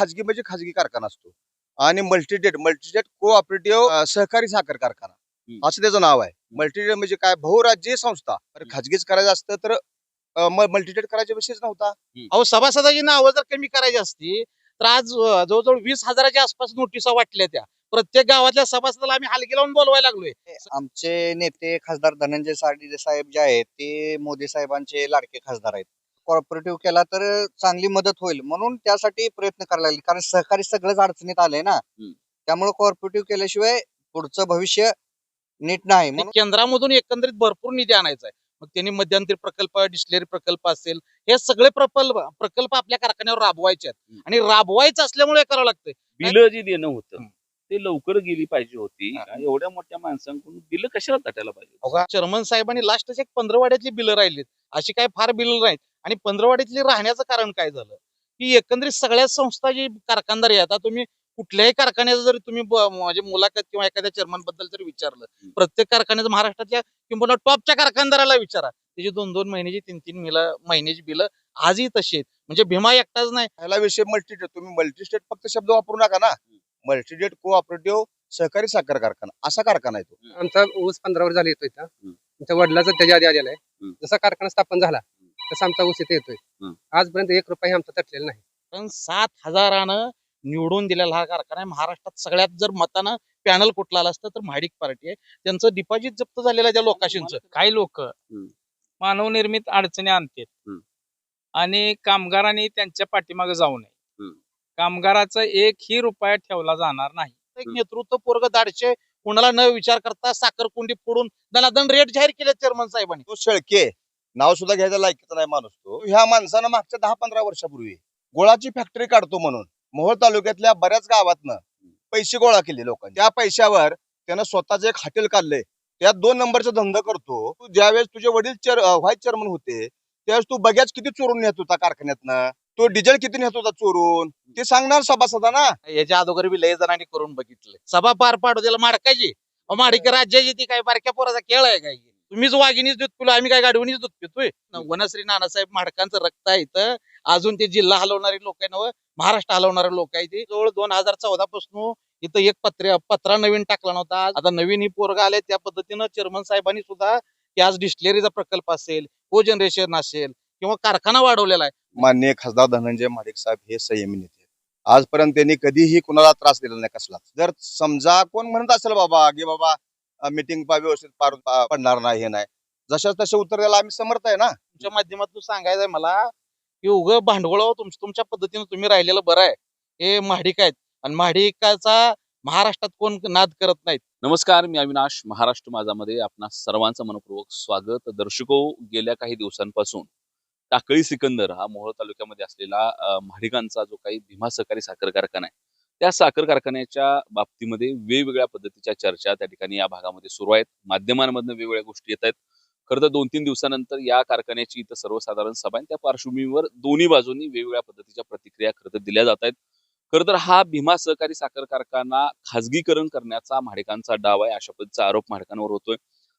खाजगी म्हणजे खाजगी कारखाना असतो. आणि मल्टीडेट मल्टीडेट कोऑपरेटिव्ह सहकारी साखर कारखाना. असं त्याचं नाव आहे. मल्टीडेट म्हणजे काय? बहुराज्यीय संस्था. तर खाजगीच करायचं असतं तर मल्टीडेट करायचा विषयच नव्हता. अहो सभासदाची नावं जर कमी करायची असती तर आज जवळजवळ वीस हजाराच्या आसपास नोटिसा वाटल्या त्या. प्रत्येक गावातल्या सभासदाला आम्ही हलगी लावून बोलवायला लागलोय. आमचे नेते खासदार धनंजय सारडे साहेब जे आहेत ते मोदी साहेबांचे लाडके खासदार आहेत. कॉर्पोरेटिव्ह केला तर चांगली मदत होईल. म्हणून त्यासाठी प्रयत्न करायला लागले. कारण सहकारी सगळंच अडचणीत आलंय ना. त्यामुळे कॉर्पोरेटिव्ह केल्याशिवाय पुढचं भविष्य नीट नाही. म्हणून केंद्रामधून एकंदरीत भरपूर निधी आणायचा आहे. मग त्यांनी मध्यंतरी प्रकल्प डिस्टिलरी प्रकल्प असेल हे सगळे प्रकल्प प्रकल्प आपल्या कारखान्यावर राबवायचे आहेत. आणि राबवायचं असल्यामुळे हे करावं लागतंय. बिलं जी देणं होतं. ते लवकर गेली पाहिजे होती. आणि एवढ्या मोठ्या माणसांकडून बिलं कशाला तटायला पाहिजे चर्मन साहेबांनी लास्टच एक पंधरवाड्यातली बिलं राहिलीत. अशी काय फार बिलं नाहीत. आणि पंधरवाड्यातली राहण्याचं कारण काय झालं? की एकंदरीत सगळ्या संस्था जी कारखानदार आहे आता तुम्ही कुठल्याही कारखान्याचं जर तुम्ही म्हणजे मुलाखत किंवा एखाद्या चेअरमनबद्दल जर विचारलं प्रत्येक कारखान्याचं महाराष्ट्राच्या किंवा टॉपच्या कारखानदाराला विचारा. त्याची दोन दोन महिन्याची तीन तीन मिलं महिन्याची बिलं आजही तशी आहेत. म्हणजे भीमा एकटाच नाही. ह्याला विषय मल्टीडेट तुम्ही मल्टीस्टेट फक्त शब्द वापरू नका ना. मल्टीडेट कोऑपरेटिव्ह सहकारी साखर कारखाना असा कारखाना आहे तो. आमचा ऊस पंधरा वर झाला येतोय इथं. वडिलाचा त्याच्या आधी आलेला आहे. जसा कारखाना स्थापन झाला तसा आमचा ऊस इथे येतोय. हम्म. आजपर्यंत एक रुपया आमचा तटलेला नाही. कारण सात हजारानं निवडून दिलेला हा कारखाना आहे. महाराष्ट्रात सगळ्यात जर मतानं पॅनल कुठला आला असतं तर महाडिक पार्टी आहे. त्यांचं डिपॉझिट जप्त झालेलं आहे त्या लोकांशींचं. काही लोक. मानवनिर्मित अडचणी आणतात हम्म. आणि कामगारांनी त्यांच्या पाठीमागे जाऊ नये. हम्म. कामगाराचा एकही रुपया ठेवला जाणार नाही. एक नेतृत्व पोरग दाडशे कुणाला न विचार करता साखर कुंडी फोडून दनादन रेट जाहीर केले चेअरमन साहेबांनी. तो शेळके नाव सुद्धा घ्यायचा लायकीचा नाही माणूस तो. ह्या माणसानं मागच्या दहा पंधरा वर्षापूर्वी गोळाची फॅक्टरी काढतो म्हणून मोहोळ तालुक्यातल्या बऱ्याच गावातनं पैसे गोळा केले लोकांनी. त्या पैशावर त्यानं स्वतःच एक हॉटेल काढलंय. त्यात दोन नंबरचा धंदा करतो. तू ज्यावेळेस तुझे वडील चेअर व्हाईस चेअरमन होते त्यावेळेस तू बग्याच किती चोरून नेत होता कारखान्यातनं. तो डिझेल किती नेत होता चोरून? ते सांगणार सभासदांना याच्या अगोदर बी लय जणांनी करून बघितलं सभा पार पाडू त्याला माडकाची. अहो, माडिक राज्याची ती काय बारक्या पोराचा खेळ आहे काय? तुम्हीच वाघिणीच दूध पिलो आम्ही काय गाडवणीच दूध पितोय न- वनश्री नानासाहेब माडकांचं रक्त आहे इथं. अजून ते जिल्हा हलवणारे लोक आहे नव महाराष्ट्र हलवणारे लोक आहे ते. जवळ दोन हजार चौदा पासून इथं एक पत्र पत्रा नवीन टाकला नव्हता आता नवीन ही पोरगा आले त्या पद्धतीनं चेअरमन साहेबांनी सुद्धा की आज डिस्टिलरीचा प्रकल्प असेल को जनरेशन असेल किंवा कारखाना वाढवलेला आहे. माननीय खासदार धनंजय महाडिक साहेब हे संयमी नेते. आजपर्यंत त्यांनी कधीही कुणाला त्रास दिला नाही कसलाच. जर समजा कोण म्हणत असेल बाबा की बाबा मीटिंग व्यवस्थित पार पा- पडणार नाही हे नाही. जशाच तसे उत्तर द्यायला आम्ही समर्थ आहे ना. तुमच्या माध्यमातून सांगायचंय मला की उग भांडवळ तुम तुमच्या पद्धतीने तुम्ही राहिलेलं बरं आहे. हे महाडिक आहेत. आणि महाडिकाचा महाराष्ट्रात कोण नाद करत नाहीत. नमस्कार मी अविनाश महाराष्ट्र माझामध्ये आपणा सर्वांचं मनपूर्वक स्वागत. दर्शको गेल्या काही दिवसांपासून टाकळी सिकंदर हा मोहोळ तालुक्यामध्ये असलेला अं, म्हाडिकांचा जो काही भीमा सहकारी साखर कारखाना आहे त्या साखर कारखान्याच्या बाबतीमध्ये वेगवेगळ्या पद्धतीच्या चर्चा त्या ठिकाणी या भागामध्ये सुरू आहेत. माध्यमांमधनं वेगवेगळ्या गोष्टी येत आहेत. खरं तर दोन तीन दिवसानंतर या कारखान्याची इथं सर्वसाधारण सभा आहे त्या पार्श्वभूमीवर दोन्ही बाजूंनी वेगवेगळ्या पद्धतीच्या प्रतिक्रिया खरं तर दिल्या जात आहेत. खरं तर हा भीमा सहकारी साखर कारखाना खाजगीकरण करण्याचा म्हाडिकांचा डाव आहे अशा पद्धतीचा आरोप म्हाडकांवर होतोय.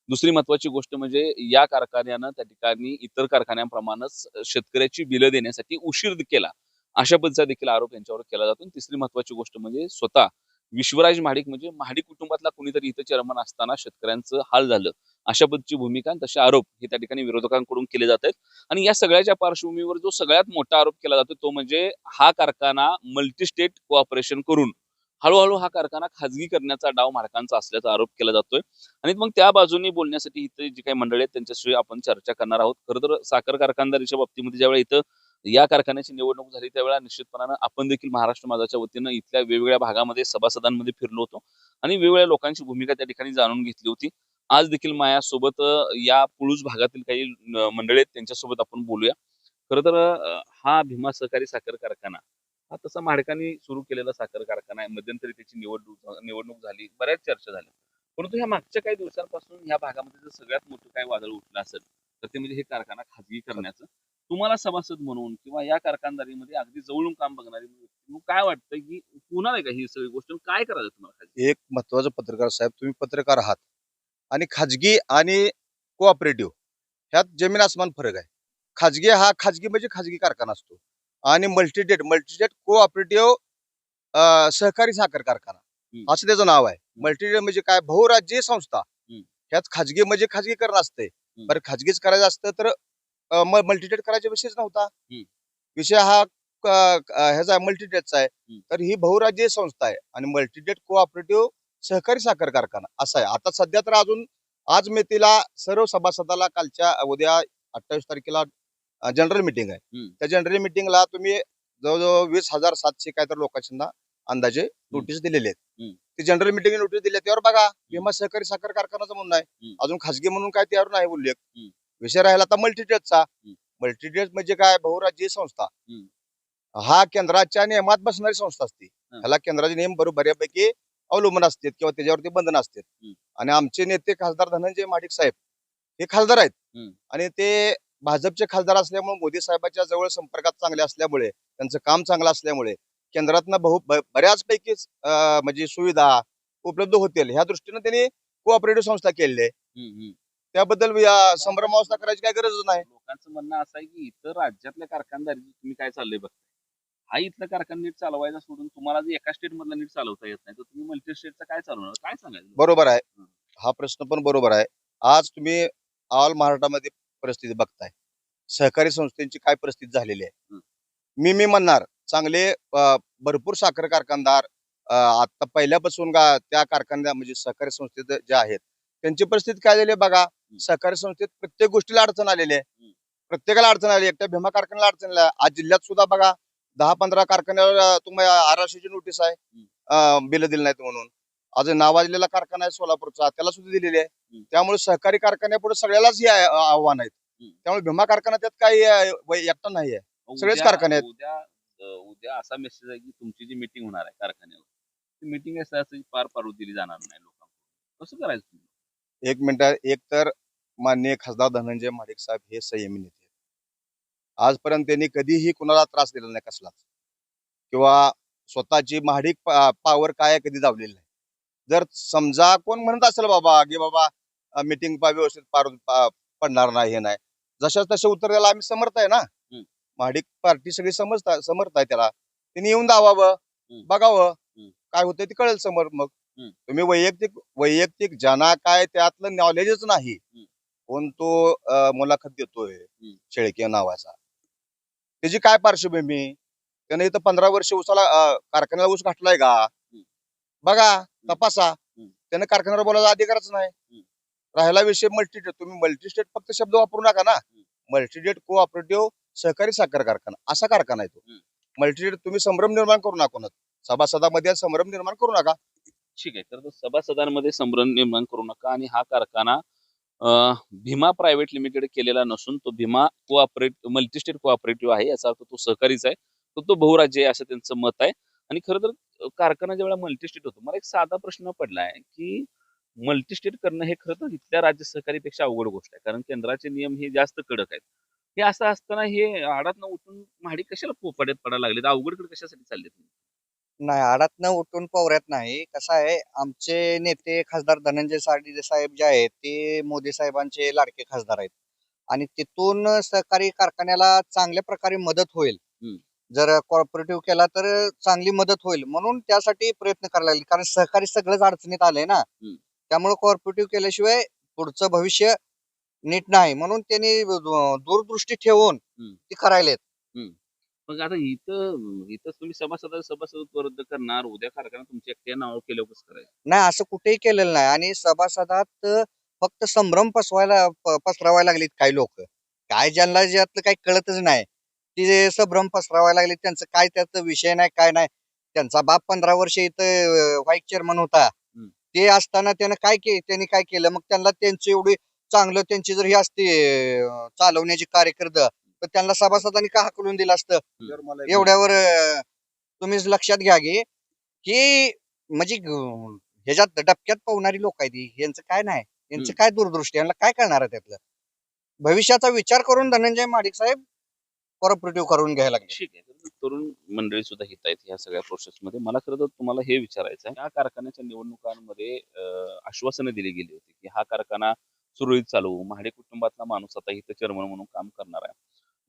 दुसरी महत्वाची गोष्ट म्हणजे या कारखान्यानं त्या ठिकाणी इतर कारखान्यांप्रमाणेच शेतकऱ्याची बिलं देण्यासाठी उशीर केला. अशा पद्धतीचा देखील आरोप यांच्यावर केला जातो. तिसरी महत्वाची गोष्ट म्हणजे स्वतः विश्वराज महाडिक म्हणजे महाडिक कुटुंबातला कुणीतरी इथं चेअरमन असताना शेतकऱ्यांचं हाल झालं. अशा पद्धतीची भूमिका तसे आरोप हे त्या ठिकाणी विरोधकांकडून केले जात आहेत. आणि या सगळ्याच्या पार्श्वभूमीवर जो सगळ्यात मोठा आरोप केला जातो तो म्हणजे हा कारखाना मल्टीस्टेट कोऑपरेशन करून हळूहळू हा कारखाना खाजगी करण्याचा डाव मार्कांचा असल्याचा आरोप केला जातोय. आणि मग त्या बाजूनी बोलण्यासाठी इथे जी काही मंडळी आहेत त्यांच्याशी आपण चर्चा करणार आहोत. खरं तर साखर कारखानदारीच्या बाबतीमध्ये ज्यावेळी इथं या कारखान्याची निवडणूक झाली त्यावेळेला निश्चितपणानं आपण देखील महाराष्ट्र माझाच्या वतीनं इथल्या वेगवेगळ्या भागामध्ये सभासदांमध्ये फिरलो होतो. आणि वेगवेगळ्या लोकांची भूमिका त्या ठिकाणी जाणून घेतली होती. आज देखील माझ्यासोबत या पुळूस भागातील काही मंडळी आहेत त्यांच्यासोबत आपण बोलूया. खरं तर हा भीमा सहकारी साखर कारखाना हा तसा माडकांनी सुरू केलेला साखर कारखाना आहे. मध्यंतरी त्याची निवडणूक निवडणूक झाली बऱ्याच चर्चा झाल्या. परंतु ह्या मागच्या काही दिवसांपासून ह्या भागामध्ये जर सगळ्यात मोठं काय वादळ उठलं असेल तर ते म्हणजे हे कारखाना खाजगी करण्याचं. तुम्हाला सभासद म्हणून किंवा या कारखानदारीमध्ये अगदी जवळून काम बघणारी काय वाटतं की होणार आहे का ही सगळी गोष्ट काय करायचं तुम्हाला एक महत्वाचं पत्रकार साहेब तुम्ही पत्रकार आहात. आणि खाजगी आणि कोऑपरेटिव्ह ह्यात जमीन आसमान फरक आहे. खाजगी हा खाजगी म्हणजे खाजगी कारखाना असतो. आणि मल्टीडेट मल्टीडेट कोऑपरेटिव्ह सहकारी साखर कारखाना. असं त्याचं नाव आहे. मल्टी म्हणजे काय? बहुराज्यीय संस्था. ह्यात खाजगी म्हणजे खाजगीकरण असते बरं खाजगीच करायचं असतं तर मल्टीटेट करायचा विषयच नव्हता. विषय हा ह्याचा मल्टीटेटचा आहे. तर ही बहुराज्यीय संस्था आहे आणि मल्टीटेट कोऑपरेटिव्ह सहकारी साखर कारखाना असा आहे आता सध्या तर अजून आज मेतीला सर्व सभासदाला कालच्या उद्या अठ्ठावीस तारखेला जनरल मिटिंग आहे. त्या जनरल मिटिंगला तुम्ही जवळजवळ वीस हजार सातशे काय तर लोकांना अंदाजे नोटीस दिलेले आहेत. ती जनरल मिटिंग नोटीस दिली त्यावर बघा भीमा सहकारी साखर कारखानाचं म्हणून आहे. अजून खासगी म्हणून काय त्यावर नाही उल्लेख. विषय राहिला आता मल्टीटेटचा. मल्टीटेट म्हणजे काय बहुराज्यीय संस्था. हा केंद्राच्या नियमात बसणारी संस्था असते. ह्याला केंद्राचे नियम बरोबर बऱ्यापैकी अवलंबून असतात किंवा त्याच्यावरती बंधन असतात. आणि आमचे नेते खासदार धनंजय महाडिक साहेब हे खासदार आहेत. आणि ते भाजपचे खासदार असल्यामुळे मोदी साहेबांच्या जवळ संपर्कात चांगले असल्यामुळे त्यांचं काम चांगलं असल्यामुळे केंद्रातनं बहु बऱ्याचपैकी म्हणजे सुविधा उपलब्ध होतील ह्या दृष्टीने त्यांनी कोऑपरेटिव्ह संस्था केलेली आहे. त्याबद्दल संभ्रमावस्था करायची काय गरज नाही. लोकांचं म्हणणं असं आहे की इतर राज्यातल्या कारखानदारी तुम्ही काय चाललंय बघताय. हा इथला कारखाना नीट चालवायचा सोडून तुम्हाला जर एका स्टेट मधला नीट चालवता येत नाही तर तुम्ही मल्टी स्टेटचा काय चालवणार? काय सांगायचं? बरोबर आहे. हं. प्रश्न पण बरोबर आहे. आज तुम्ही ऑल महाराष्ट्रामध्ये परिस्थिती बघताय. सहकारी संस्थेची काय परिस्थिती झालेली आहे. मी मी म्हणणार चांगले भरपूर साखर कारखानदार आता पहिल्यापासून गा- त्या कारखान्या म्हणजे सहकारी संस्थेत ज्या आहेत त्यांची परिस्थिती काय झाली बघा. सहकारी संस्थेत प्रत्येक गोष्टीला अडचण आलेली आहे. प्रत्येकाला अडचण आली एकट्या भीमा कारखान्याला अडचण आली. आज जिल्ह्यात सुद्धा बघा दहा पंधरा कारखान्यावर अं, तुम्हाला आरआरसीची नोटीस आहे बिल दिली नाहीत म्हणून आज नावाजलेला कारखाना आहे सोलापूरचा त्याला सुद्धा दिलेली आहे. त्यामुळे सहकारी कारखान्यापुढे सगळ्यालाच हे आव्हान आहेत. त्यामुळे भीमा कारखाना त्यात काही एकटा नाही आहे सगळेच कारखाने आहेत. उद्या उद्या असा मेसेज आहे की तुमची जी मीटिंग होणार आहे कारखान्यावर ती मीटिंग पार पाडू दिली जाणार नाही लोकांना कसं करायचं एक मिनिट एक तर माननीय खासदार धनंजय महाडिक साहेब हे संयमी नेते. आजपर्यंत त्यांनी कधीही कुणाला त्रास दिला नाही कसलाच. किंवा स्वतःची महाडिक पावर काय कधी दावलेली नाही. जर समजा कोण म्हणत असेल बाबा की बाबा मिटिंग व्यवस्थित पार पा- पडणार नाही हे नाही. जशाच तसे उत्तर द्यायला आम्ही समर्थ आहे ना. महाडिक पार्टी सगळी समजता समर्थ आहे त्याला. त्यांनी येऊन दावावं. बघावं. काय होतंय ते कळेल समोर मग. तुम्ही वैयक्तिक वैयक्तिक ज्यांना काय त्यातलं नॉलेजच नाही कोण तो अं, मुलाखत देतोय. शेळके नावाचा. त्याची काय पार्श्वभूमी? त्याने इथं पंधरा वर्ष उसाला अं, कारखान्याला ऊस घातलाय का? बघा तपासा. त्याने कारखान्यावर बोलायचा अधिकारच नाही. राहिला विषय मल्टीस्टेट तुम्ही मल्टीस्टेट फक्त शब्द वापरू नका ना. मल्टीस्टेट कोऑपरेटिव्ह सहकारी साखर कारखाना असा कारखाना आहे तो. मल्टीस्टेट तुम्ही संभ्रम निर्माण करू नका सभासदामध्ये संभ्रम निर्माण करू नका. ठीक आहे तर सभासदांमध्ये संभ्रम निर्माण करू नका आणि हा कारखाना भीमा प्रायव्हेट लिमिटेड केलेला नसून तो भीमा कोऑपरेटिव्ह मल्टीस्टेट कोऑपरेटिव्ह आहे याचा अर्थ तो सहकारीच आहे. तर तो बहुराज्य आहे असं त्यांचं मत आहे. आणि खरं तर कारखाना ज्या वेळा मल्टीस्टेट होतो मला एक साधा प्रश्न पडलाय की मल्टीस्टेट करणं हे खरं तर इथल्या राज्य सहकारीपेक्षा अवघड गोष्ट आहे. कारण केंद्राचे नियम हे जास्त कडक आहेत. हे असं असताना हे आडात न उठून महाडी कशाला पोपाड्यात पडायला लागले अवघडकडे कशासाठी चालले नाही आडातनं उठून पवऱ्यात नाही. कसं आहे आमचे नेते खासदार धनंजय साडे साहेब जे आहेत ते मोदी साहेबांचे लाडके खासदार आहेत. आणि तिथून सहकारी कारखान्याला चांगल्या प्रकारे मदत होईल. जर कॉर्पोरेटिव्ह केला तर चांगली मदत होईल. म्हणून त्यासाठी प्रयत्न करायला लागले. कारण सहकारी सगळंच अडचणीत आलंय ना. त्यामुळे कॉर्पोरेटिव्ह केल्याशिवाय पुढचं भविष्य नीट नाही. म्हणून त्यांनी दूरदृष्टी ठेवून. ते करायलेत. मग आता इथं इथं तुम्ही सभासद सभासदत्व रद्द करणार उद्या कारखाना तुमच्या एकट्या नाव केलं कसं करायचं. नाही असं कुठेही केलेलं नाही आणि सभासदात फक्त संभ्रम पसवायला प- पसरवायला लागलीत काही लोक. काय ज्यांना ज्यातलं काही कळतच नाही. ते संभ्रम पसरवायला लागले त्यांचं काय त्याचा विषय नाही काय नाही. त्यांचा बाप पंधरा वर्ष इथं व्हाईस चेअरमन होता. ते असताना त्यानं काय के त्यांनी काय केलं? मग त्यांना त्यांची एवढी चांगलं त्यांची जर ही असते अं, चालवण्याची कार्यकर्त तर त्यांना सभासदांनी का हाकलून दिलं असतं? एवढ्यावर तुम्ही लक्षात घ्या की की म्हणजे ग- ह्याच्यात डबक्यात पावणारी लोक आहेत. यांचं काय नाही. यांचं. काय दूरदृष्टी? यांना काय करणार आहे त्यातलं भविष्याचा विचार करून धनंजय महाडिक साहेब कॉर्पोरेटिव्ह करून घ्यायला तरुण मंडळी सुद्धा हित आहेत ह्या सगळ्या प्रोसेस मध्ये. मला खरं तर तुम्हाला हे विचारायचं आहे. या कारखान्याच्या निवडणुकांमध्ये आश्वासनं दिली गेली होती की हा कारखाना सुरळीत चालवू. महाडे कुटुंबातला माणूस आता इथं चेअरमन म्हणून काम करणार आहे.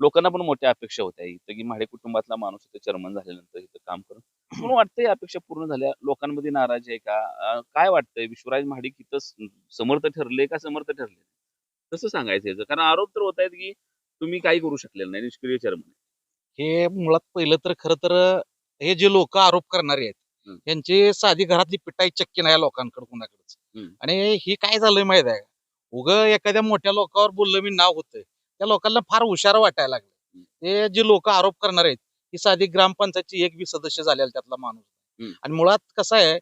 लोकांना पण मोठ्या अपेक्षा होत्या इथं की महाडे कुटुंबातला माणूस इथं चेअरमन झाल्यानंतर इथं काम करून. तुम्हाला वाटतंय अपेक्षा पूर्ण झाल्या. लोकांमध्ये नाराजी आहे का? अं, काय वाटतंय? विश्वराज महाडिक इथं समर्थ ठरले का समर्थ ठरले कसं सांगायचं याचं. कारण आरोप तर होत आहेत की तुम्ही काही करू शकलेलं नाही निष्क्रिय चेअरमन हे मुळात पहिलं तर खरं तर हे जे लोक आरोप करणारे आहेत हम्म. यांची साधी घरातली पिटाई चक्की नाही या लोकांकडे कुणाकडेच. हम्म. आणि ही काय झालंय माहीत आहे का? उग एखाद्या मोठ्या लोकांवर बोललं मी नाव होतंय. त्या लोकांना फार हुशार वाटायला लागलं. ते जे लोक आरोप करणार आहेत ही साधी ग्रामपंचायतची एक बी सदस्य झालेला त्यातला माणूस. आणि मुळात कसं आहे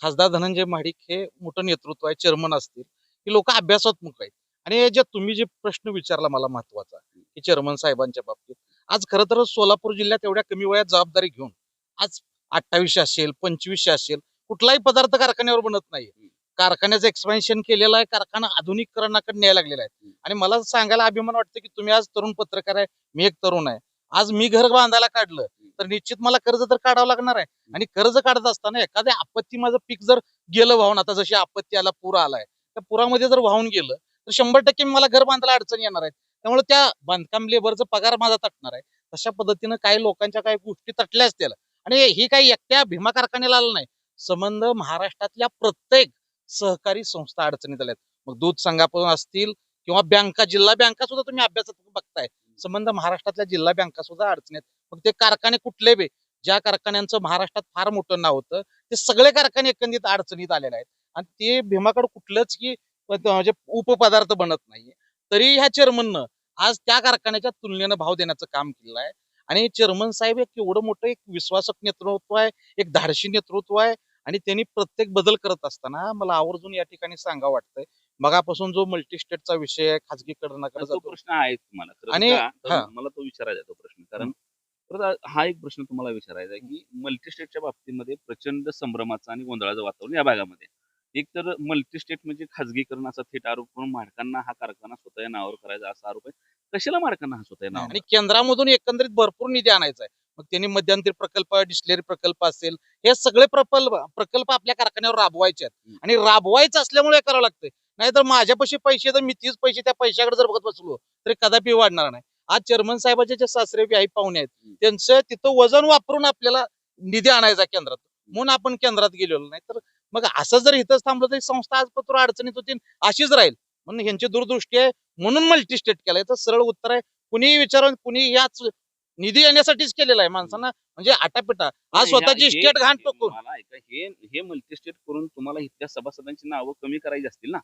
खासदार धनंजय महाडिक हे मोठं नेतृत्व आहे चेअरमन असतील. ही लोक अभ्यासात्मक आहेत. आणि जे तुम्ही जे प्रश्न विचारला मला महत्त्वाचा की चेअरमन साहेबांच्या बाबतीत आज खरं तर सोलापूर जिल्ह्यात एवढ्या कमी वयात जबाबदारी घेऊन आज अठ्ठावीसशे असेल पंचवीसशे असेल कुठलाही पदार्थ कारखान्यावर बनत नाही कारखान्याचं एक्सपेन्शन केलेलं आहे कारखाना आधुनिकरणाकडे न्यायला लागलेला आहे. आणि मला सांगायला अभिमान वाटतं की तुम्ही आज तरुण पत्रकार आहे मी एक तरुण आहे. आज मी घर बांधायला काढलं तर निश्चित मला कर्ज तर काढावं लागणार आहे. आणि कर्ज काढत असताना एखाद्या आपत्ती माझं पीक जर गेलं वाहून आता जशी आपत्ती आला पूर आलाय त्या पुरामध्ये जर वाहून गेलं तर शंभर टक्के मला घर बांधायला अडचण येणार आहेत त्यामुळे त्या बांधकाम लेबरचा पगार माझा तटणार आहे. तशा पद्धतीनं काही लोकांच्या काही गोष्टी तटल्या असतील. आणि ही काही एकट्या भीमा कारखान्याला आलं नाही. संबंध महाराष्ट्रातल्या प्रत्येक सहकारी संस्था अडचणीत आल्यात. मग दूध संघापासून असतील किंवा बँका जिल्हा बँका सुद्धा तुम्ही अभ्यासात बघताय. संबंध महाराष्ट्रातल्या जिल्हा बँका सुद्धा अडचणीत. मग ते कारखाने कुठले बे? ज्या कारखान्यांचं महाराष्ट्रात फार मोठं नाव होतं ते सगळे कारखाने एकंदरीत अडचणीत आलेले आहेत. आणि ते भीमाकडे कुठलंच की म्हणजे उपपदार्थ बनत नाहीये. तरी ह्या चेअरमननं आज त्या कारखान्याच्या तुलनेनं भाव देण्याचं काम केलेलं आहे. आणि चेअरमन साहेब एक एवढं मोठं एक विश्वासक नेतृत्व आहे एक धाडशी नेतृत्व आहे. आणि त्यांनी प्रत्येक बदल करत असताना मला आवर्जून या ठिकाणी सांगा वाटतंय. मगापासून जो मल्टी स्टेटचा विषय आहे खाजगीकरणाकडे जातो प्रश्न आहे तुम्हाला आणि-. मला तो विचारायचा तो प्रश्न. कारण हा. एक प्रश्न तुम्हाला विचारायचा आहे की मल्टीस्टेटच्या बाबतीमध्ये प्रचंड संभ्रमाचं आणि गोंधळाचं वातावरण या भागामध्ये. एक तर मल्टीस्टेट म्हणजे खाजगीकरण असा थेट आरोप करून मालकांना हा कारखाना स्वतः नावावर करायचा असा आरोप आहे. कशाला मालकांना हा स्वतः नावावर आणि केंद्रामधून एकंदरीत भरपूर निधी आणायचा आहे. मग त्यांनी मध्यंतरी प्रकल्प डिस्लेरी प्रकल्प असेल हे सगळे प्रकल्प प्रकल्प आपल्या कारखान्यावर राबवायचे आहेत. आणि राबवायचं असल्यामुळे करावं लागतंय. नाहीतर माझ्यापाशी पैसे तर मी तीच पैसे त्या पैशाकडे जर बघत बसलो तरी कदापि वाढणार नाही. आज चेअरमन साहेबाचे जे सासरे आई पाहुणे आहेत. त्यांचं तिथं वजन वापरून आपल्याला निधी आणायचा केंद्रात. म्हणून आपण केंद्रात गेलेलो नाही. तर मग असं जर इथंच थांबलं तरी संस्था आज पत्र अडचणीत होती अशीच राहील. म्हणून ह्यांची दूरदृष्टी आहे. म्हणून मल्टी स्टेट केलंय. तर सरळ उत्तर आहे. कुणी विचारून कुणी याच निधी येण्यासाठीच केलेला आहे माणसांना. म्हणजे आटापिटा. आज नाही, स्वतःची हे- स्टेट घाण हे- टोकून. मला ऐका हे हे मल्टीस्टेट करून तुम्हाला इथल्या सभासदांची नावं कमी करायची असतील ना?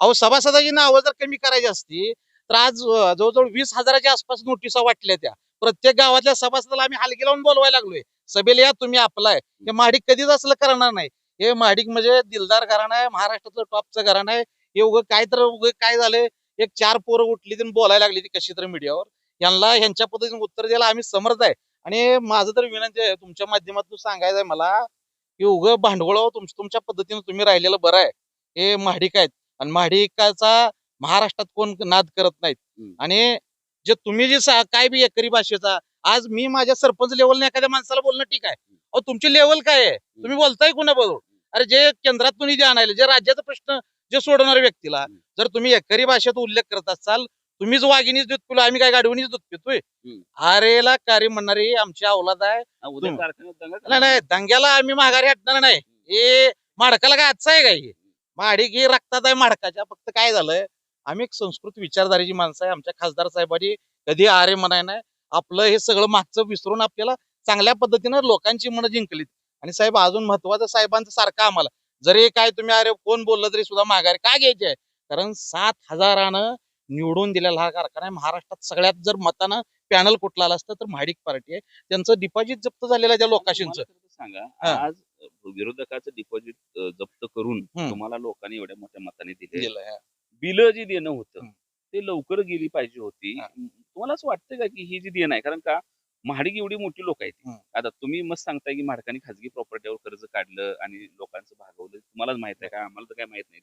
अहो सभासदाची नावं जर कमी करायची असती तर आज अं, जवळजवळ वीस हजाराच्या आसपास नोटिसा वाटल्या त्या. प्रत्येक गावातल्या सभासदाला आम्ही हलगी लावून बोलवायला लागलोय. सभेला या तुम्ही आपलाय. हे महाडिक कधीच असलं करणार नाही. हे महाडिक म्हणजे दिलदार घराणं आहे महाराष्ट्राचं टॉपचं घराणं आहे. हे उगं काय तर उगं काय झालंय? एक चार पोरं उठली ती बोलायला लागली ती कशी तर मीडियावर. यांना ह्यांच्या पद्धतीने उत्तर द्यायला आम्ही समर्थ आहे. आणि माझं तर विनंती आहे तुमच्या माध्यमातून सांगायचं आहे मला की उगं भांडवळ तुमच्या तुमच्या पद्धतीने तुम्ही राहिलेलं बरं आहे. हे महाडिक आहेत. आणि महाडिकाचा महाराष्ट्रात कोण नाद करत नाहीत. आणि जे तुम्ही जे काय बी एकरी भाषेचा आज मी माझ्या सरपंच लेवलने एखाद्या माणसाला बोलणं ठीक आहे. अहो तुमची लेवल काय आहे? तुम्ही बोलताय कुणाबरोबर? अरे जे केंद्रातून निधी आणायला जे राज्याचा प्रश्न जे सोडवणाऱ्या व्यक्तीला जर तुम्ही एकरी भाषेत उल्लेख करत असाल तुम्हीच वाघिणीच दूध पिलो आम्ही काय गाडवणीच दूध पितोय. आरेला कार्य म्हणणारी आमची औलाद आहे. उद्या तुम्ही- कारखान्यात दंगा नाही. नाही दंग्याला आम्ही माघारी हटणार नाही. हे माडकाला काय आजचं आहे काय हे? माडिक ही रक्तात आहे माडकाच्या फक्त काय झालंय? आम्ही एक संस्कृत विचारधारेची माणसं आहे आमच्या खासदार साहेबांनी कधी आरे म्हणाय नाही. आपलं हे सगळं मागचं विसरून आपल्याला चांगल्या पद्धतीनं लोकांची मनं जिंकलीत. आणि साहेब अजून महत्वाचं साहेबांचं सारखं आम्हाला. जरी काय तुम्ही अरे कोण बोललं तरी सुद्धा माघारी का घ्यायचे आहे? कारण सात हजारानं निवडून दिलेला हा कारखाना आहे महाराष्ट्रात सगळ्यात जर मतानं पॅनल कुठला आला असतं तर महाडिक पार्टी आहे त्यांचं डिपॉझिट जप्त झालेलं आहे त्या लोकाशींचं सांगा. आज विरोधकाचं डिपॉझिट जप्त करून. तुम्हाला लोकांनी एवढ्या मोठ्या मताने दिले. बिल जी देणं होतं. ते लवकर गेली पाहिजे होती. तुम्हाला असं वाटतं का की ही जी देणं आहे कारण का महाडिक एवढी मोठी लोक आहेत. आता तुम्ही मस्त सांगताय की महाडकांनी खाजगी प्रॉपर्टीवर कर्ज काढलं आणि लोकांचं भागवलं तुम्हालाच माहीत आहे का आम्हाला तर काय माहीत नाही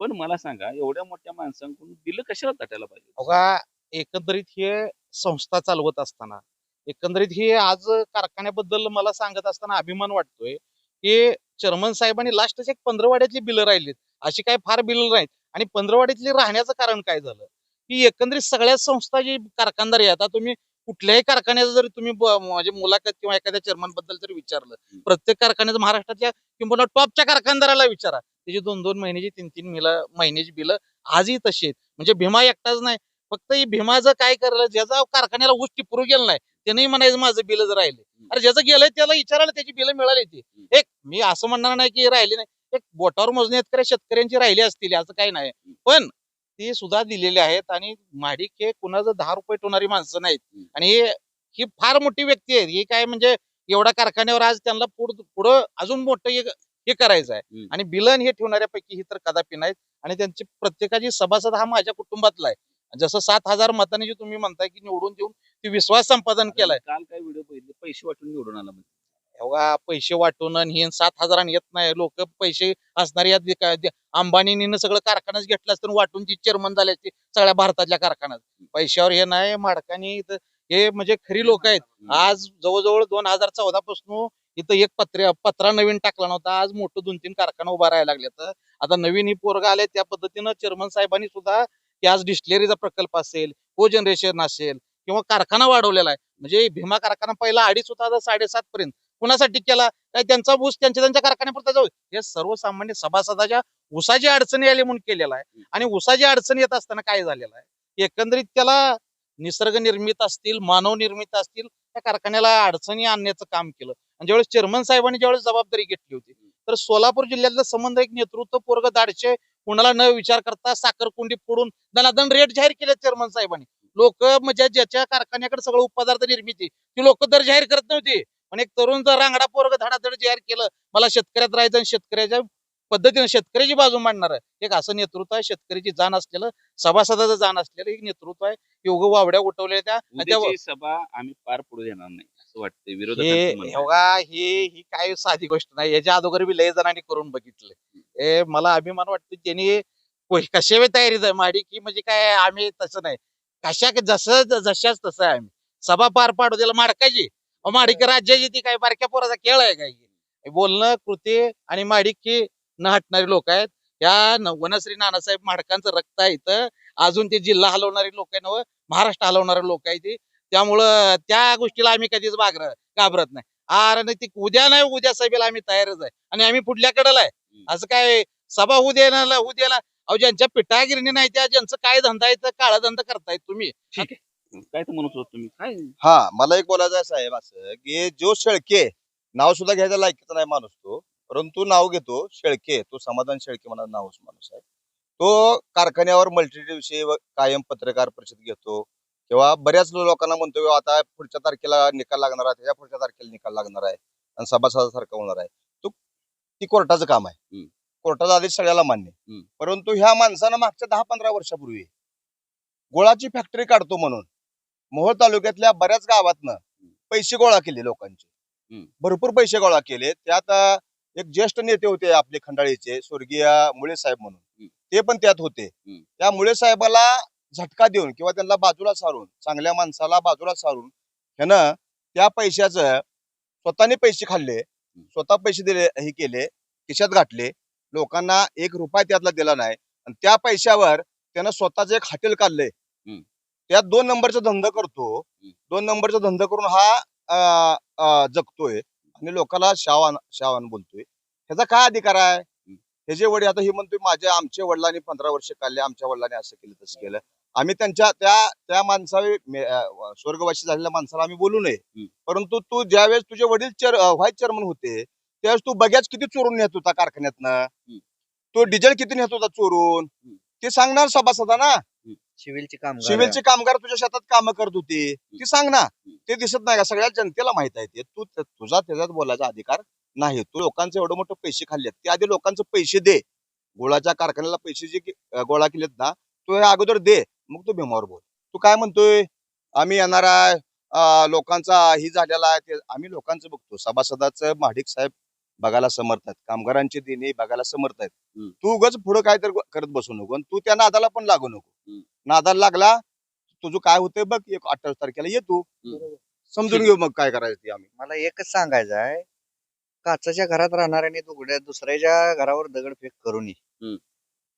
पण मला सांगा एवढ्या मोठ्या माणसांकडून बिल कशाला तटायला पाहिजे बघा एकंदरीत हे संस्था चालवत असताना एकंदरीत हे आज कारखान्याबद्दल मला सांगत असताना अभिमान वाटतोय की चेअरमन साहेबांनी लास्टच एक पंधरवाड्यातली बिलं राहिलीत. अशी काय फार बिल नाहीत. आणि पंधरवाड्यातली राहण्याचं कारण काय झालं? की एकंदरीत सगळ्या संस्था जी कारखानदारी आता तुम्ही कुठल्याही कारखान्याचं जर तुम्ही म्हणजे मुलाखत किंवा एखाद्या चेअरमनबद्दल जर विचारलं प्रत्येक कारखान्याचं महाराष्ट्रातल्या किंवा टॉपच्या कारखानदाराला विचारा. त्याची दोन दोन महिन्याची तीन तीन मिलं महिन्याची बिलं आजही तशी आहेत. म्हणजे भीमा एकटाच नाही. फक्त ही भीमाचं काय करलं ज्याचा कारखान्याला ऊस टिपरू गेलं नाही त्यांनी म्हणायचं माझं बिल जर राहिले. अरे ज्याचं गेलंय त्याला विचारायला त्याची बिलं मिळाली ती. एक मी असं म्हणणार नाही की राहिली नाही. एक बोटावर मोजणे इतकऱ्या शेतकऱ्यांची राहिली असतील असं काही नाही. पण ती सुद्धा दिलेली आहेत आणि माडिक हे कुणाचं दहा रुपये टोनारी माणसं नाहीत. आणि हे ही फार मोठी व्यक्ती आहे ही काय म्हणजे एवढ्या कारखान्यावर आज त्यांना पुढं पुढं अजून मोठं हे करायचं आहे. आणि बिलन हे ठेवणाऱ्यापैकी ही तर कदापि नाहीत. आणि त्यांची प्रत्येकाची सभासद हा माझ्या कुटुंबातला आहे. जसं सात हजार मतांनी जे तुम्ही म्हणताय की निवडून देऊन ते विश्वास संपादन केलाय. काल काय व्हिडिओ बघितले पैसे वाटून निवडून आला म्हणजे. एवढा पैसे वाटून आणि हे सात हजारांनी येत नाही. लोक पैसे असणारे यात अंबानीनं सगळं कारखानाच घेतला असतं वाटून ती चेअरमन झाले असते सगळ्या भारतातल्या कारखान्यात. पैशावर हे नाही माडकानी इथं हे म्हणजे खरी लोक आहेत. आज जवळजवळ दोन हजार चौदा पासून इथं एक पत्रे पत्रा नवीन टाकला नव्हता. आज मोठं दोन तीन कारखाना उभा राहायला लागले तर आता नवीन ही पोरगा आले त्या पद्धतीनं चेअरमन साहेबांनी सुद्धा की आज डिस्टिलरीचा प्रकल्प असेल को जनरेशन असेल किंवा कारखाना वाढवलेला आहे. म्हणजे भीमा कारखाना पहिला अडीच होता साडेसात पर्यंत. कुणासाठी केला? काय त्यांचा ऊस त्यांच्या त्यांच्या कारखान्यापुरता जाऊ? हे सर्वसामान्य सभासदाच्या ऊसाची अडचणी आली म्हणून केलेला आहे. आणि ऊसाची अडचण येत असताना काय झालेलं आहे? एकंदरीत त्याला निसर्ग निर्मित असतील मानव निर्मित असतील त्या कारखान्याला अडचणी आणण्याचं काम केलं. आणि ज्यावेळेस चेअरमन साहेबांनी ज्यावेळेस जबाबदारी घेतली होती तर सोलापूर जिल्ह्यातलं संबंध एक नेतृत्व पोरग दाडचे कुणाला न विचार करता साखर कुंडी फोडून दनादन रेट जाहीर केले चेअरमन साहेबांनी. लोक म्हणजे ज्याच्या कारखान्याकडे सगळं उपपदार्थ निर्मिती ती लोक दर जाहीर करत नव्हती. पण एक तरुण जर रांगडा पोरग धडाधड जाहीर केलं मला शेतकऱ्यात राहायचं आणि शेतकऱ्याच्या पद्धतीने शेतकऱ्याची बाजू मांडणार आहे. एक असं नेतृत्व आहे शेतकऱ्याची जाण असलेलं सभासदाचं जाण असलेलं एक नेतृत्व आहे. योग वावड्या उठवलेल्या त्या सभा आम्ही पार पडू देणार नाही असं हे आहे. एवढा हे ही काय साधी गोष्ट नाही. याच्या अगोदर बी लय जणांनी करून बघितले हे मला अभिमान वाटतो त्यांनी कशा वेळ तयारीच आहे माडी की म्हणजे काय आम्ही तसं नाही. कशा जसं जशाच तसं आहे आम्ही. सभा पार पाडू त्याला माडकाची. अहो, माडिक राज्याची ती काय बारक्या पोराचा खेळ आहे काय? बोलणं कृती आणि माडिक न हटणारी लोक आहेत. या वनश्री नानासाहेब माडकांचं रक्त आहे इथं. अजून ते जिल्हा हलवणारी लोक आहे नव महाराष्ट्र हलवणारे लोक आहे ते. त्यामुळं त्या गोष्टीला आम्ही कधीच बागर घाबरत नाही. अरे ती उद्या नाही उद्या सभेला आम्ही तयारच आहे. आणि आम्ही पुढल्या कडेला आहे. असं काय सभा होऊ दे ना होऊ अहो ज्यांच्या पिठागिरणी नाही त्या ज्यांचं काय धंदा आहे काळा धंदा करतायत तुम्ही. काय तर म्हणत होता तुम्ही? काय? हा मला एक बोलायचं आहे साहेब असं की जो शेळके नाव सुद्धा घ्यायचा लायकीचा नाही माणूस तो परंतु नाव घेतो शेळके तो समाधान शेळके म्हणा नाव माणूस आहे. तो कारखान्यावर मल्टी विषयी कायम पत्रकार परिषद घेतो किंवा बऱ्याच लोकांना म्हणतो "की आता पुढच्या तारखेला निकाल लागणार आहे त्याच्या पुढच्या तारखेला निकाल लागणार आहे आणि सभासदासारखं होणार आहे. तो ती कोर्टाचं काम आहे. कोर्टाचा आदेश सगळ्याला मान्य. परंतु ह्या माणसानं मागच्या दहा पंधरा वर्षापूर्वी गोळाची फॅक्टरी काढतो म्हणून मोहोळ तालुक्यातल्या बऱ्याच गावातनं पैसे गोळा केले लोकांचे. भरपूर पैसे गोळा केले. त्यात एक ज्येष्ठ नेते होते आपले खंडाळीचे स्वर्गीय मुळे साहेब म्हणून. ते पण त्यात होते. त्या मुळे साहेबाला झटका देऊन किंवा त्यांना बाजूला सारून चांगल्या माणसाला बाजूला सारून ह्यानं त्या पैशाचं स्वतःने पैसे खाल्ले स्वतः पैसे दिले हे केले खिशात घातले. लोकांना एक रुपया त्यातला दिला नाही. आणि त्या पैशावर त्यानं स्वतःच एक हॉटेल काढलंय. त्यात दोन नंबरचा धंदा करतो. दोन नंबरचा धंदा करून हा अं, अं, जगतोय आणि लोकांना शावान शावान बोलतोय. ह्याचा काय अधिकार आहे? ह्याचे वडील आता हे म्हणतोय माझ्या आमच्या वडिलांनी पंधरा वर्ष काढले आमच्या वडिलांनी असं केलं तसं केलं. आम्ही त्यांच्या त्या त्या माणसा स्वर्गवासी झालेल्या माणसाला आम्ही बोलू नये. परंतु तू ज्यावेळेस तुझे वडील चेअर व्हाईस चेअरमन होते त्यावेळेस तू बग्याच किती चोरून नेत होता कारखान्यातनं. तो डिझेल किती नेत होता चोरून? ते सांगणार सभासदांना. सिव्हिलची काम सिव्हिलचे कामगार तुझ्या शेतात काम करत होते. ती सांग ना ते दिसत नाही का? सगळ्या जनतेला माहीत आहे ते. तू त- तुझा त्याच्यात बोलायचा अधिकार नाही. तू लोकांचे एवढं मोठं पैसे खाल्लेत ते आधी लोकांचे पैसे दे. गोळाच्या कारखान्याला पैसे जे गोळा केलेत ना तू हे अगोदर दे. मग तू भीमावर बोल. तू काय म्हणतोय? आम्ही येणार आहे. लोकांचा ही झालेला आहे. ते आम्ही लोकांचं बघतो. सभासदाचं महाडिक साहेब बघायला समर्थ आहेत. कामगारांचे देणे बघायला समर्थ आहेत. तू उगाच पुढं काय तर करत बसू नको. आणि तू त्या नादाला पण लागू नको. नादाला लागला तुझं काय होतंय बघ एक अठ्ठावीस तारखेला ये तू. समजून घेऊ मग काय करायचं ते आम्ही. मला एकच सांगायचं आहे काचाच्या घरात राहणाऱ्याने दुगड्या दुसऱ्याच्या घरावर दगडफेक करू नये हम्म.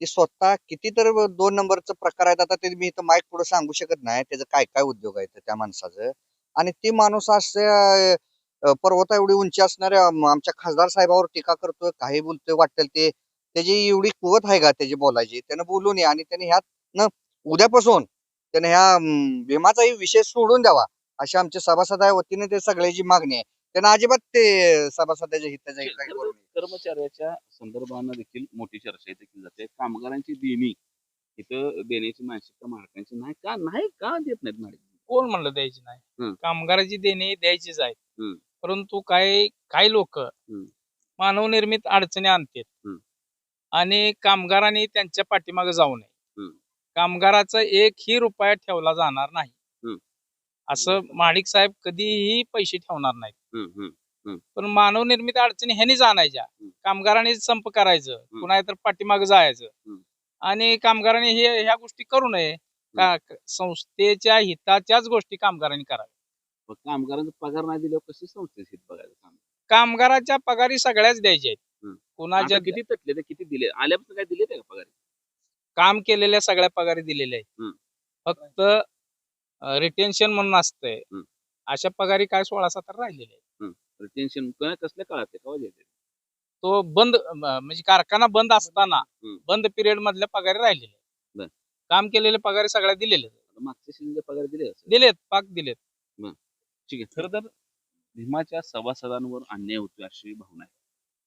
ते स्वतः किती तर दोन नंबरचं प्रकार आहेत आता ते मी इथं माईक पुढे सांगू शकत नाही त्याचं काय काय उद्योग आहे त्या माणसाचं. आणि ते माणूस असे पर्वता एवढी उंची असणाऱ्या आम- आमच्या खासदार साहेबावर टीका करतोय काही बोलतोय वाटेल ते त्याची एवढी कुवत आहे का त्याची बोलायची? त्यानं बोलू नये आणि त्याने ह्यात न उद्यापासून त्याने ह्या अं, भीमाचाही विषय सोडून द्यावा अशी आमच्या सभासदा वतीने ते सगळ्याची मागणी आहे त्यांना अजिबात ते सभासदाच्या हिताच्या नये. कर्मचाऱ्याच्या संदर्भानं देखील मोठी चर्चा केली जाते कामगारांची देणी इथं देण्याची मानसिकता मालकांची नाही का नाही का देत नाहीत मालक कोण म्हणलं द्यायची नाही. कामगाराची देणे द्यायचीच हम्म. परंतु काही काही लोक मानवनिर्मित अडचणी आणतात. आणि कामगारांनी त्यांच्या पाठीमागे जाऊ नये. कामगाराचा एकही रुपया ठेवला जाणार नाही. असं माडिक साहेब कधीही पैसे ठेवणार नाहीत. पण मानवनिर्मित अडचणी ह्यांनी जाणायच्या. कामगारांनी संप करायचं कुणा तर पाठीमागे जायचं. आणि कामगारांनी हे ह्या गोष्टी करू नये. का संस्थेच्या हिताच्याच गोष्टी कामगारांनी कराव्या. मग कामगारांचा पगार नाही दिल्यावर कशी संस्थेत हित बघायचं काम कामगाराच्या पगारी सगळ्याच द्यायच्या आहेत. कुणाच्या किती तटले ते किती दिले आल्यापासून काय दिले ते पगार? काम केलेल्या सगळ्या पगारी दिलेल्या आहेत हम्म. फक्त रिटेन्शन म्हणून असतंय हम्म. अशा पगारी काय सोळा सतरा राहिलेले आहेत टेन्शन कसल्या काळात ते बंद अं, म्हणजे कारखाना बंद असताना हम्म. बंद पिरियड मधल्या पगारी राहिलेले बर. आहेत. काम केलेले पगारी सगळ्या दिलेले आहेत. आता मागच्या सीझनचे पगार दिले असेल. दिलेत पाक दिलेत ठीक आहे खरं तर भीमाच्या सभासदांवर अन्याय होतोय अशी भावना आहे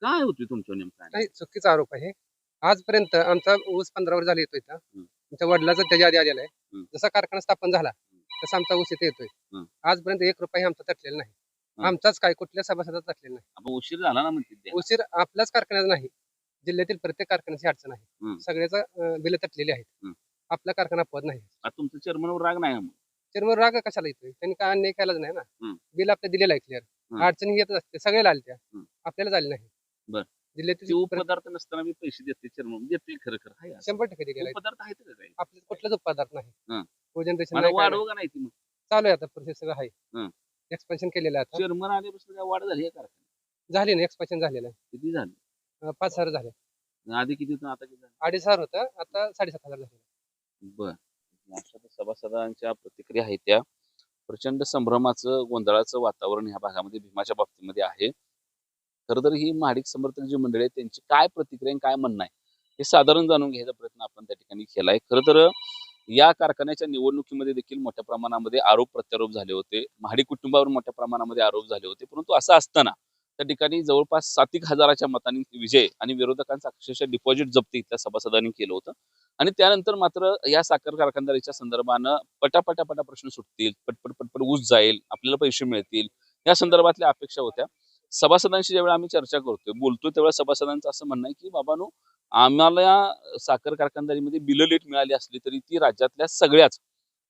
काय होती तुमच्या नेमका? नाही चुकीचा आरोप आहे आजपर्यंत आमचा ऊस पंधरा वर झाला येतोय इथं. आमच्या वडिलाचा त्याच्या आधी आलेला आहे हम्म. जसा कारखाना स्थापन झाला तसा आमचा ऊस इथे येतोय हम्म. आजपर्यंत एक रुपया आमचा तटलेला नाही हम्म. आमचाच काय कुठल्या सभासदात तटलेला नाही आपण उशीर झाला ना म्हणते ते. उशीर आपल्याच कारखान्याचा नाही जिल्ह्यातील प्रत्येक कारखान्याची अडचण हम्म. आहे सगळ्याचा बिल तटलेली आहेत हम्म. आपला कारखाना पद नाही आता तुमच्या चेअरमनवर राग नाही मग चर्मन राग कशाला येतोय त्यांनी काय अन्याय केलाच नाही ना हम्म. बिल आपल्या दिलेलं आहे क्लिअर हम्म. अडचणी येतच असते सगळ्याला आल्या त्या हम्म. आपल्याला झाली नाही बर. ते जिल्ह्यातील प्रत्येक- उपपदार्थ नसताना मी पैसे देते चेअरमन देते खरं खरं. आहे असं. शंभर टक्के दिलेला आहे. उपपदार्थ आहेत का काही? कुठलाच नाही. हं. कोजनरेशन मला नाही काय वाढव नाही. का नाही ती मग. चालू आहे आता प्रोसेस सगळं आहे. हं. एक्सपेन्शन केलेलं आहे आता. चेअरमन आल्यापासून काय वाढ झाली आहे कारखान्यात? झाली ना एक्सपेन्शन झालेलं आहे. किती झाली? अं, पाच हजार झाले. आधी किती होतं आता किती झालं? अडीच हजार होतं आता साडेसात हजार झाले. बर. अशा त्या सभासदांच्या प्रतिक्रिया आहेत त्या. प्रचंड संभ्रमाचं गोंधळाचं वातावरण ह्या भागामध्ये भीमाच्या बाबतीमध्ये आहे. खरं तर ही महाडिक समर्थक जी मंडळी आहेत त्यांची काय प्रतिक्रिया आणि काय म्हणणं आहे हे साधारण जाणून घ्यायचा प्रयत्न आपण त्या ठिकाणी केला आहे खरं तर या कारखान्याच्या निवडणुकीमध्ये देखील मोठ्या प्रमाणामध्ये आरोप प्रत्यारोप झाले होते. महाडी कुटुंबावर मोठ्या प्रमाणामध्ये आरोप झाले होते. परंतु असं असताना त्या ठिकाणी जवळपास सात एक हजाराच्या मतांनी विजय आणि विरोधकांचा अक्षरशः डिपॉझिट जप्त इथल्या सभासदांनी केलं होतं. आणि त्यानंतर मात्र या साखर कारखानदारीच्या संदर्भानं पटापटापटा प्रश्न सुटतील पटपट पटपट ऊस जाईल आपल्याला पैसे मिळतील या संदर्भातल्या अपेक्षा होत्या. सभासदांशी ज्यावेळी आम्ही चर्चा करतोय बोलतोय तेव्हा सभासदांचं असं म्हणणं आहे की बाबानो आम्हाला साखर कारखानदारीमध्ये बिलं लेट मिळाली असली तरी ती राज्यातल्या सगळ्याच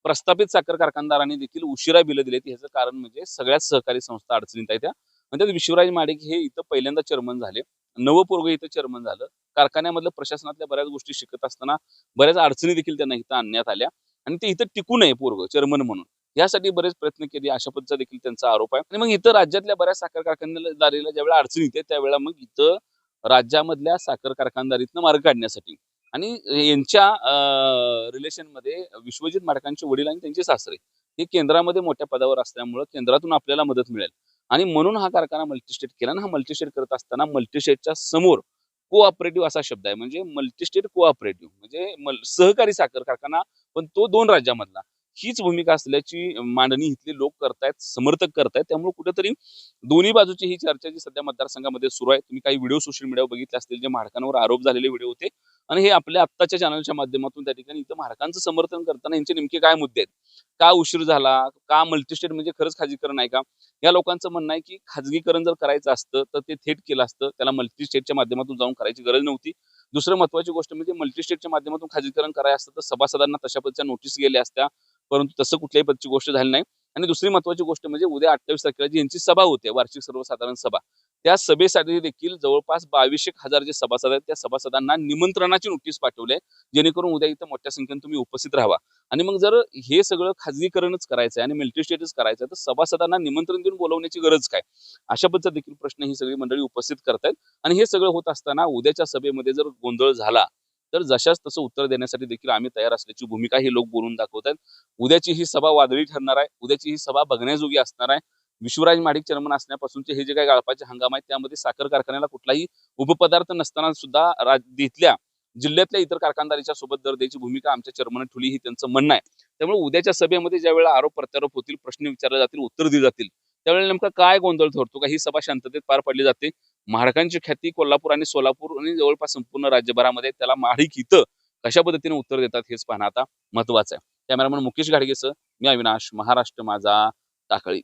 प्रस्थापित साखर कारखानदारांनी देखील उशिरा बिलं दिलेत. ह्याचं कारण म्हणजे सगळ्याच सहकारी संस्था अडचणीत आहेत त्या. म्हणजे त्यात विश्वराज माडिक हे इथं पहिल्यांदा चेअरमन झाले. नवपूर्व इथं चेअरमन झालं. कारखान्यामधलं प्रशासनातल्या बऱ्याच गोष्टी शिकत असताना बऱ्याच अडचणी देखील त्यांना इथं आणण्यात आल्या. आणि ते इथं टिकू नये पोरग चेअरमन म्हणून. यासाठी बरेच प्रयत्न केले अशा पद्धतीचा देखील त्यांचा आरोप आहे. आणि मग इथं राज्यातल्या बऱ्याच साखर कारखानदारीला ज्यावेळेला अडचणी येते त्यावेळेला मग इथं राज्यामधल्या साखर कारखानदारीतनं मार्ग काढण्यासाठी आणि यांच्या रिलेशनमध्ये विश्वजित माडकांचे वडील आणि त्यांचे सासरे हे केंद्रामध्ये मोठ्या पदावर असल्यामुळं केंद्रातून आपल्याला मदत मिळेल. आणि म्हणून हा कारखाना मल्टीस्टेट केला आणि हा मल्टीस्टेट करत असताना मल्टीस्टेटच्या समोर कोऑपरेटिव्ह असा शब्द आहे. म्हणजे मल्टीस्टेट कोऑपरेटिव्ह म्हणजे सहकारी साखर कारखाना पण तो दोन राज्यामधला. हीच भूमिका असल्याची मांडणी इथले लोक करतायत समर्थक करतायत. त्यामुळे कुठेतरी दोन्ही बाजूची ही चर्चा जी सध्या मतदारसंघामध्ये सुरू आहे तुम्ही काही व्हिडिओ सोशल मीडियावर बघितले असतील जे महाडकांवर आरोप झालेले व्हिडिओ होते आणि हे आपल्या आत्ताच्या चॅनलच्या माध्यमातून त्या ठिकाणी इथं महाडकांचं समर्थन करताना यांचे नेमके काय मुद्दे आहेत? का उशीर झाला? का मल्टीस्टेट म्हणजे खरंच खाजगीकरण आहे का? या लोकांचं म्हणणं आहे की खाजगीकरण जर करायचं असतं तर ते थेट केलं असतं. त्याला मल्टीस्टेटच्या माध्यमातून जाऊन करायची गरज नव्हती. दुसरं महत्वाची गोष्ट म्हणजे मल्टीस्टेटच्या माध्यमातून खाजगीकरण करायचं असतं तर सभासदांना तशा पद्धतीच्या नोटीस गेल्या असत्या. परंतु तसं कुठल्याही पदची गोष्ट झाली नाही. आणि दुसरी महत्वाची गोष्ट म्हणजे उद्या अठ्ठावीस तारखेला जी यांची सभा होते वार्षिक सर्वसाधारण सभा त्या सभेसाठी देखील जवळपास बावीसशे हजार जे सभासद आहेत त्या सभासदांना निमंत्रणाची नोटीस पाठवली आहे. जेणेकरून उद्या इथं मोठ्या संख्येने तुम्ही उपस्थित राहावा. आणि मग जर हे सगळं खाजगीकरणच करायचं आहे आणि मिल्ट्री स्टेटच करायचं आहे तर सभासदांना निमंत्रण देऊन बोलवण्याची गरज काय? अशा पद्धतीचा देखील प्रश्न ही सगळी मंडळी उपस्थित करतायत. आणि हे सगळं होत असताना उद्याच्या सभेमध्ये जर गोंधळ झाला तर जशाच तसं उत्तर देण्यासाठी देखील आम्ही तयार असल्याची भूमिका हे लोक बोलून दाखवत आहेत. उद्याची ही सभा वादळी ठरणार आहे. उद्याची ही सभा बघण्याजोगी असणार आहे. विश्वराज माडिक चेअरमन असण्यापासूनचे हे जे काही गाळपाचे हंगाम आहेत त्यामध्ये साखर कारखान्याला कुठलाही उपपदार्थ नसताना सुद्धा राज- जिल्ह्यातल्या इतर कारखानदारीच्या सोबत दर द्यायची भूमिका आमच्या चेअरमन ठेवली ही त्यांचं म्हणणं आहे. त्यामुळे उद्याच्या सभेमध्ये ज्या वेळेला आरोप प्रत्यारोप होतील प्रश्न विचारले जातील उत्तर दिली जातील त्यावेळेला नेमका काय गोंधळ ठरतो का? ही सभा शांततेत पार पडली जाते. महाडकांची ख्याती कोल्हापूर आणि सोलापूर आणि जवळपास संपूर्ण राज्यभरामध्ये त्याला महाडिक इथं कशा पद्धतीने उत्तर देतात हेच पाहणं आता महत्वाचं आहे. कॅमेरामन मुकेश घाडगेसह मी अविनाश. महाराष्ट्र माझा टाकळी.